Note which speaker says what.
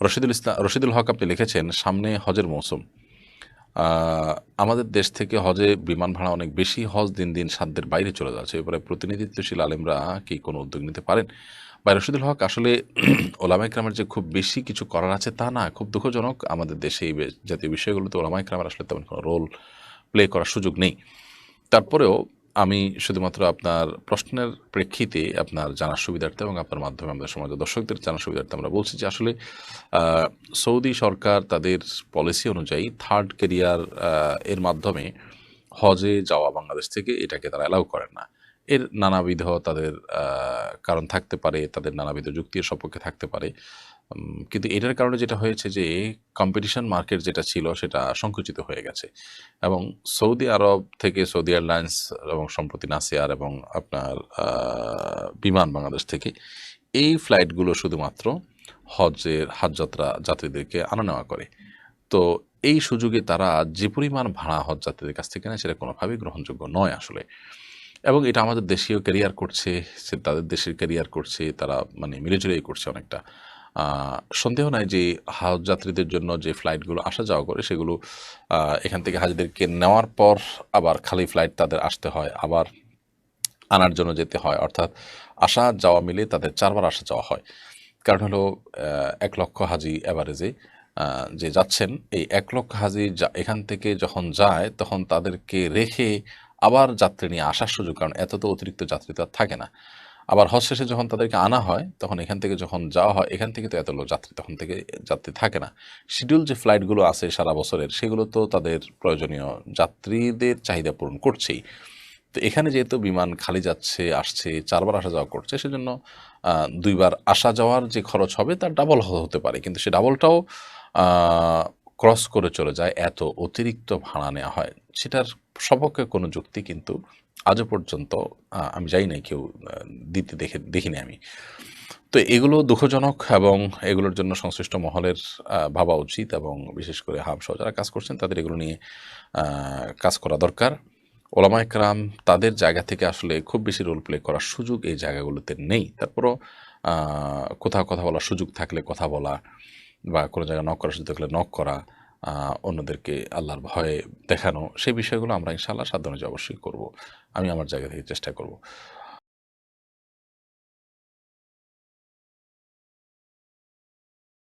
Speaker 1: রশিদুল ইসলাম রশিদুল হক আপনি লিখেছেন, সামনে হজের মৌসুম। আমাদের দেশ থেকে হজে বিমান ভাড়া অনেক বেশি, হজ দিন দিন সাধ্যের বাইরে চলে যাচ্ছে। এবারে প্রতিনিধিত্বশীল আলেমরা কি কোনো উদ্যোগ নিতে পারেন? বা রশিদুল হক আসলে ওলামা ইকরামের যে খুব বেশি কিছু করার আছে তা না, খুব দুঃখজনক। আমাদের দেশে এই জাতীয় বিষয়গুলোতে ওলামা ইকরামের আসলে তেমন কোনো রোল প্লে করার সুযোগ নেই। তারপরেও আমি শুধুমাত্র আপনার প্রশ্নের প্রেক্ষিতে আপনার জানার সুবিধার্থে এবং আপনার মাধ্যমে আমাদের সমাজের দর্শকদের জানার সুবিধার্থে আমরা বলছি যে আসলে সৌদি সরকার তাদের পলিসি অনুযায়ী থার্ড কেরিয়ার এর মাধ্যমে হজে যাওয়া বাংলাদেশ থেকে এটাকে তারা অ্যালাউ করেন না। এর নানাবিধ তাদের কারণ থাকতে পারে, তাদের নানাবিধ যুক্তির সপক্ষে থাকতে পারে। কিন্তু এটার কারণে যেটা হয়েছে যে কম্পিটিশন মার্কেট যেটা ছিল সেটা সংকুচিত হয়ে গেছে। এবং সৌদি আরব থেকে, সৌদি এয়ারলাইন্স এবং সম্প্রতি নাসিয়ার এবং আপনার বিমান বাংলাদেশ থেকে এই ফ্লাইটগুলো শুধুমাত্র হজের হাজ যাত্রা যাত্রীদেরকে আনা নেওয়া করে। তো এই সুযোগে তারা যে পরিমাণ ভাড়া হজ যাত্রীদের কাছ থেকে নেয় সেটা কোনোভাবেই গ্রহণযোগ্য নয় আসলে। এবং এটা আমাদের দেশীয় ক্যারিয়ার করছে, সে তাদের দেশের ক্যারিয়ার করছে, তারা মানে মিলেজুলেই করছে অনেকটা। সন্দেহ নাই যে হাজ যাত্রীদের জন্য যে ফ্লাইটগুলো আসা যাওয়া করে সেগুলো এখান থেকে হাজিদেরকে নেওয়ার পর আবার খালি ফ্লাইট তাদের আসতে হয়, আবার আনার জন্য যেতে হয়, অর্থাৎ আসা যাওয়া মিলে তাদের চারবার আসা যাওয়া হয়। কারণ হলো এক লক্ষ হাজি অ্যাভারেজে যে যাচ্ছেন, এই এক লক্ষ হাজি এখান থেকে যখন যায় তখন তাদেরকে রেখে আবার যাত্রী নিয়ে আসার সুযোগ, কারণ এত তো অতিরিক্ত যাত্রী তো আর থাকে না। আবার হজ শেষে যখন তাদেরকে আনা হয়, তখন এখান থেকে যখন যাওয়া হয়, এখান থেকে তো এত লোক যাত্রী, তখন থেকে যাত্রী থাকে না। শিডিউল যে ফ্লাইটগুলো আছে সারা বছরের, সেগুলো তো তাদের প্রয়োজনীয়, যাত্রীদের চাহিদা পূরণ করছেই। তো এখানে যেহেতু বিমান খালি যাচ্ছে, আসছে, চারবার আসা যাওয়া করছে, সেজন্য দুইবার আসা যাওয়ার যে খরচ হবে তার ডাবল হতে পারে। কিন্তু সে ডাবলটাও ক্রস করে চলে যায়, এত অতিরিক্ত ভাড়া নেওয়া হয়। সেটার সপক্ষে কোনো যুক্তি কিন্তু আজও পর্যন্ত আমি জানি না কেউ দিতে দেখে, দেখিনি আমি। তো এগুলো দুঃখজনক এবং এগুলোর জন্য সংশ্লিষ্ট মহলের ভাবা উচিত এবং বিশেষ করে হাম সহ যারা কাজ করছেন তাদের এগুলো নিয়ে কাজ করা দরকার। ওলামা একরাম তাদের জায়গা থেকে আসলে খুব বেশি রোল প্লে করার সুযোগ এই জায়গাগুলোতে নেই। তারপরও কোথাও কথা বলার সুযোগ থাকলে কথা বলা বা কোনো জায়গায় নক করার সুযোগ থাকলে নক করা অন্যদেরকে আল্লাহর ভয়ে দেখানো, সেই বিষয়গুলো আমরা ইনশাআল্লাহ সাধ্য অনুযায়ী অবশ্যই করব। আমি আমার জায়গা থেকে চেষ্টা করব।